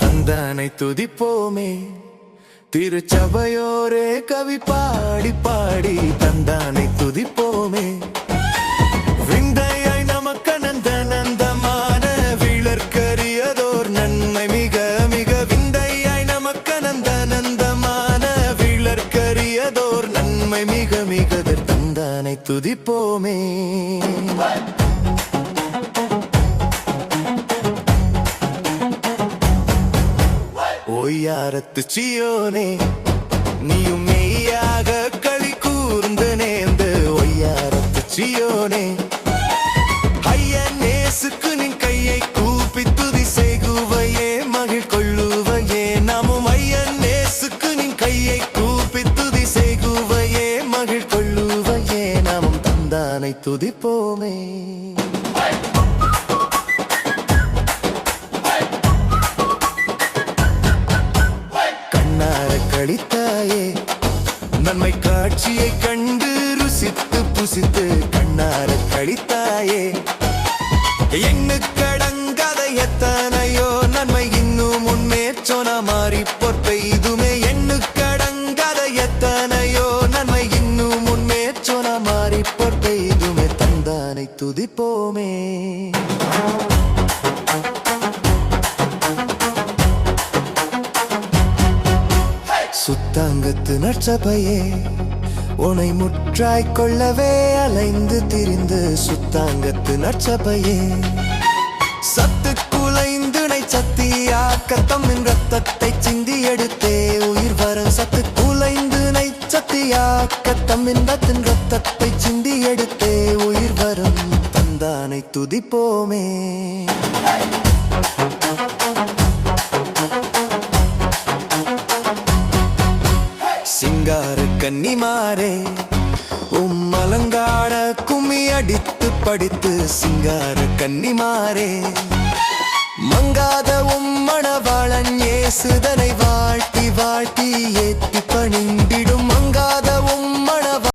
தந்தானை துதிப்போமே திருச்சபையோரே கவி பாடி பாடி தந்த மிக தந்தானை துதிப்போமே. ஒய்யாரத்து சியோனே நீயும் மெய்யாக களி கூர்ந்து நேர்ந்து ஒய்யாரத்து சியோனே. தந்தானை துதிப்போமே. கண்ணார கழித்தாயே நன்மை காட்சியை கண்டு ருசித்து புசித்து கண்ணார கழித்தாயே. எண்ணு கடங்கதை எத்தனையோ நன்மை இன்னும் முன்னேற்றோன மாறி பொற்பெய்து கர்த்தரை துதிப்போமே. சுத்தாங்கத்து நற்சபையே உனை முற்றாய் கொள்ளவே அலைந்து திரிந்து சுத்தாங்கத்து நற்சபையே. சத்து குலைந்துனை சத்தியாக்கத்தம் என் ரத்தத்தை சிந்தி தம்மின் ரத்தத்தை சிந்தி எடுத்தே உயிர் வரும். தந்தானை துதிப்போமே. சிங்கார கன்னிமாரே உம் அலங்கார கும்மி அடித்து படித்து சிங்கார கன்னிமாரே. மங்காத உம் மணவாளன் இயேசுதனை வாழ்த்தி வாழ்த்தி ஏத்தி பணிந்திடும்